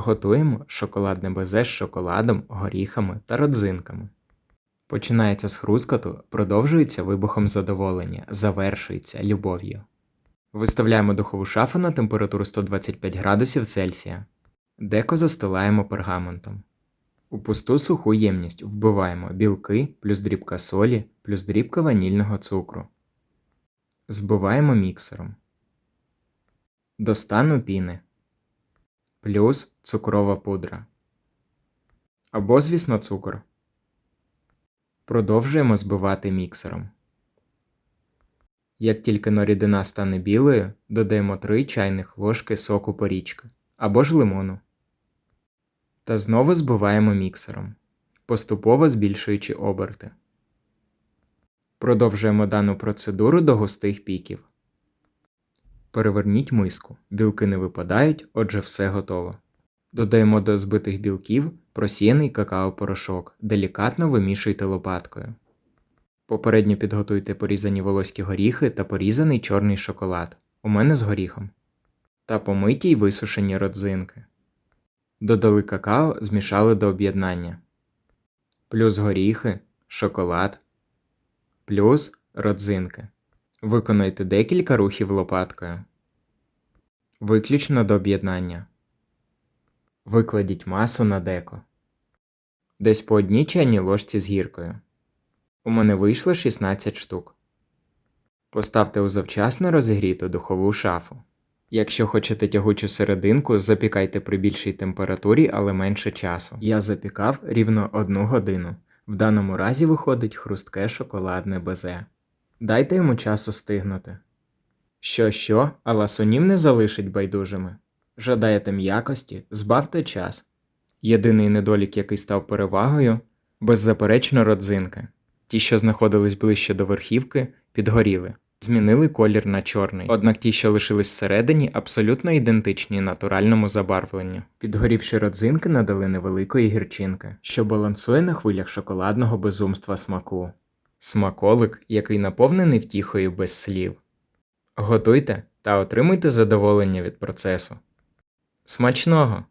Готуємо шоколадне безе з шоколадом, горіхами та родзинками. Починається з хрускоту, продовжується вибухом задоволення, завершується любов'ю. Виставляємо духову шафу на температуру 125 градусів Цельсія. Деко застилаємо пергаментом. У пусту суху ємність вбиваємо білки плюс дрібка солі плюс дрібка ванільного цукру. Збиваємо міксером. До стану піни. Плюс цукрова пудра. Або, звісно, цукор. Продовжуємо збивати міксером. Як тільки но рідина стане білою, додаємо 3 чайних ложки соку порічки або ж лимону. Та знову збиваємо міксером, поступово збільшуючи оберти. Продовжуємо дану процедуру до густих піків. Переверніть миску. Білки не випадають, отже, все готово. Додаємо до збитих білків просіяний какао-порошок, делікатно вимішуйте лопаткою. Попередньо підготуйте порізані волоські горіхи та порізаний чорний шоколад. У мене з горіхом. Та помиті й висушені родзинки. Додали какао, змішали до об'єднання. Плюс горіхи, шоколад, плюс родзинки. Виконайте декілька рухів лопаткою. Виключно до об'єднання. Викладіть масу на деко. Десь по одній чайній ложці з гіркою. У мене вийшло 16 штук. Поставте у завчасно розігріту духову шафу. Якщо хочете тягучу серединку, запікайте при більшій температурі, але менше часу. Я запікав рівно 1 годину. В даному разі виходить хрустке шоколадне безе. Дайте йому часу стигнути. Що, що, а ласунів не залишить байдужими. Жадаєте м'якості, збавте час. Єдиний недолік, який став перевагою, беззаперечно родзинки. Ті, що знаходились ближче до верхівки, підгоріли, змінили колір на чорний. Однак ті, що лишились всередині, абсолютно ідентичні натуральному забарвленню. Підгорівші родзинки надали невеликої гірчинки, що балансує на хвилях шоколадного безумства смаку. Смаколик, який наповнений втіхою без слів. Готуйте та отримуйте задоволення від процесу. Смачного!